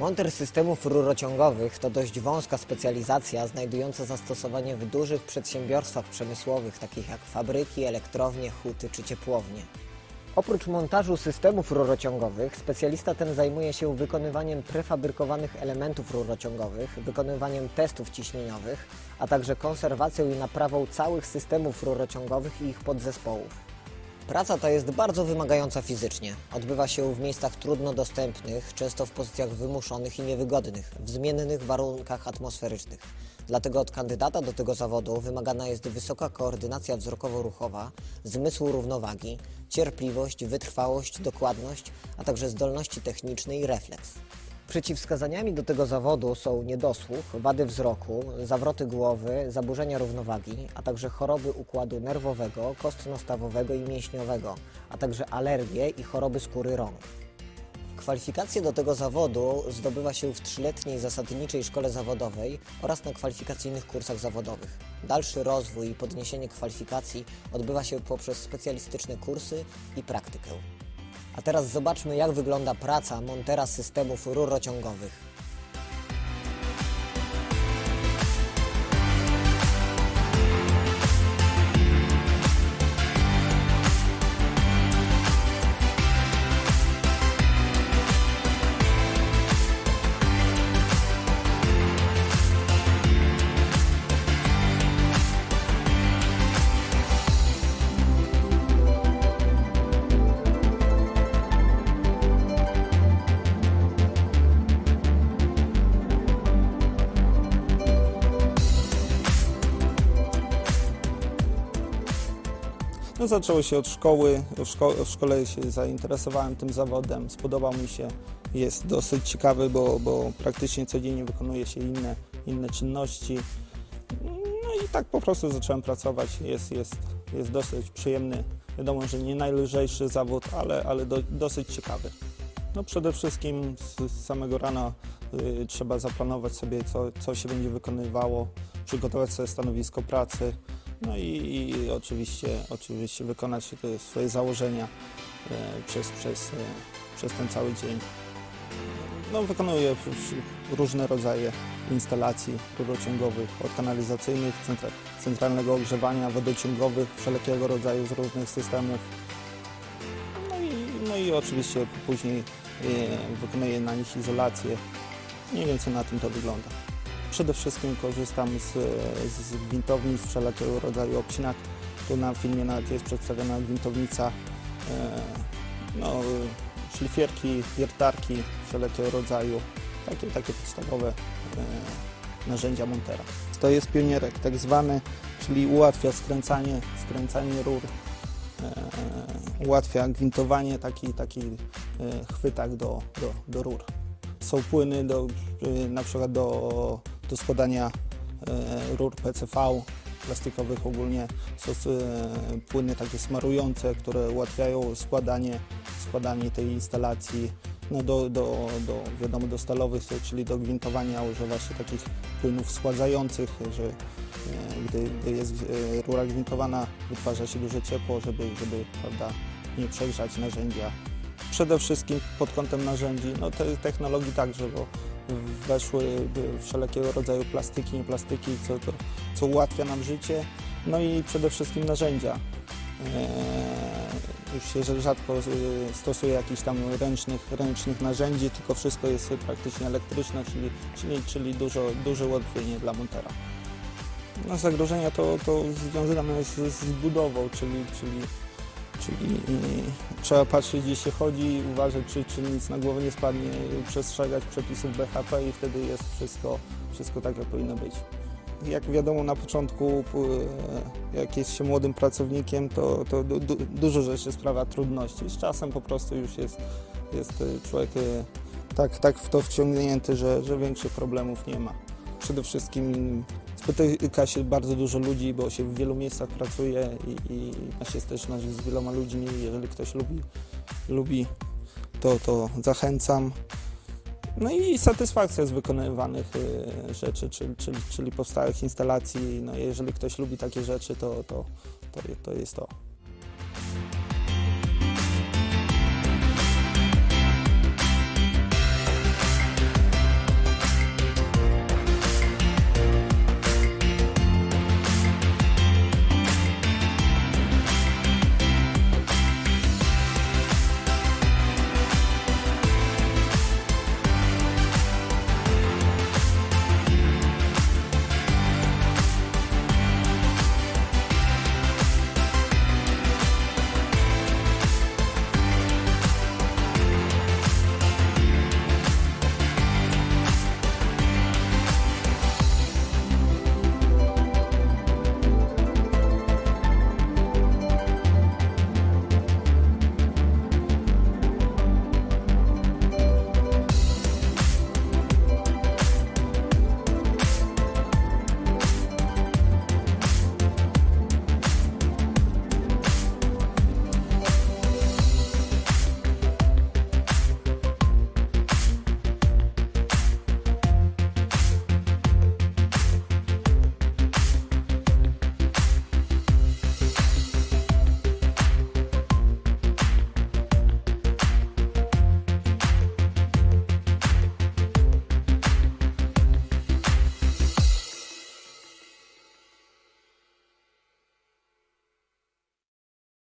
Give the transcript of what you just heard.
Monter systemów rurociągowych to dość wąska specjalizacja znajdująca zastosowanie w dużych przedsiębiorstwach przemysłowych, takich jak fabryki, elektrownie, huty czy ciepłownie. Oprócz montażu systemów rurociągowych, specjalista ten zajmuje się wykonywaniem prefabrykowanych elementów rurociągowych, wykonywaniem testów ciśnieniowych, a także konserwacją i naprawą całych systemów rurociągowych i ich podzespołów. Praca ta jest bardzo wymagająca fizycznie. Odbywa się w miejscach trudno dostępnych, często w pozycjach wymuszonych i niewygodnych, w zmiennych warunkach atmosferycznych. Dlatego od kandydata do tego zawodu wymagana jest wysoka koordynacja wzrokowo-ruchowa, zmysł równowagi, cierpliwość, wytrwałość, dokładność, a także zdolności techniczne i refleks. Przeciwwskazaniami do tego zawodu są niedosłuch, wady wzroku, zawroty głowy, zaburzenia równowagi, a także choroby układu nerwowego, kostno-stawowego i mięśniowego, a także alergie i choroby skóry rąk. Kwalifikacje do tego zawodu zdobywa się w trzyletniej zasadniczej szkole zawodowej oraz na kwalifikacyjnych kursach zawodowych. Dalszy rozwój i podniesienie kwalifikacji odbywa się poprzez specjalistyczne kursy i praktykę. A teraz zobaczmy, jak wygląda praca montera systemów rurociągowych. No, zaczęło się od szkoły. W, szko- w szkole się zainteresowałem tym zawodem. Spodobał mi się. Jest dosyć ciekawy, bo, bo praktycznie codziennie wykonuje się inne, inne czynności. No i tak po prostu zacząłem pracować. Jest, jest, jest dosyć przyjemny. Wiadomo, że nie najlżejszy zawód, ale, ale do, dosyć ciekawy. No przede wszystkim z, samego rana y, trzeba zaplanować sobie, co, co się będzie wykonywało, przygotować sobie stanowisko pracy, no i, i oczywiście, oczywiście wykonać te swoje założenia e, przez, przez, e, przez ten cały dzień. No, wykonuję różne rodzaje instalacji rurociągowych, od kanalizacyjnych, centra, centralnego ogrzewania, wodociągowych, wszelkiego rodzaju z różnych systemów. No i, no i oczywiście później e, wykonuję na nich izolację. Mniej więcej na tym to wygląda. Przede wszystkim korzystam z, z gwintownic, wszelkiego rodzaju obcinak. Tu na filmie nawet jest przedstawiona gwintownica, e, no, szlifierki, wiertarki wszelkiego rodzaju, takie, takie podstawowe e, narzędzia montera. To jest pionierek tak zwany, czyli ułatwia skręcanie, skręcanie rur, e, ułatwia gwintowanie taki, taki e, chwytak do, do, do rur są płyny do, y, na przykład do, do składania e, rur PCV, plastikowych ogólnie. Są e, płyny takie smarujące, które ułatwiają składanie, składanie tej instalacji. No do, do, do, wiadomo, do stalowych, czyli do gwintowania używa się takich płynów schładzających, że e, gdy, gdy jest rura gwintowana, wytwarza się duże ciepło, żeby, żeby prawda, nie przegrzać narzędzia przede wszystkim pod kątem narzędzi, no te technologii także, bo weszły wszelkiego rodzaju plastyki, nieplastyki, co, co, co ułatwia nam życie, no i przede wszystkim narzędzia. Eee, już się rzadko y, stosuje jakichś tam ręcznych, ręcznych narzędzi, tylko wszystko jest praktycznie elektryczne, czyli, czyli, czyli dużo, duże ułatwienie dla montera. No, zagrożenia to, to związane z budową, czyli, czyli Czyli y, trzeba patrzeć, gdzie się chodzi, uważać, czy, czy nic na głowę nie spadnie, przestrzegać przepisów BHP i wtedy jest wszystko, wszystko tak, jak powinno być. Jak wiadomo, na początku, y, jak jest się młodym pracownikiem, to, to du, du, dużo rzeczy sprawia trudności. Z czasem po prostu już jest, jest y, człowiek y, tak, tak w to wciągnięty, że, że większych problemów nie ma. Przede wszystkim spotyka się bardzo dużo ludzi, bo się w wielu miejscach pracuje i, i ma się styczność z wieloma ludźmi. Jeżeli ktoś lubi, lubi to, to zachęcam. No i satysfakcja z wykonywanych y, rzeczy, czyli, czyli, czyli powstałych instalacji. No jeżeli ktoś lubi takie rzeczy, to, to, to, to jest to.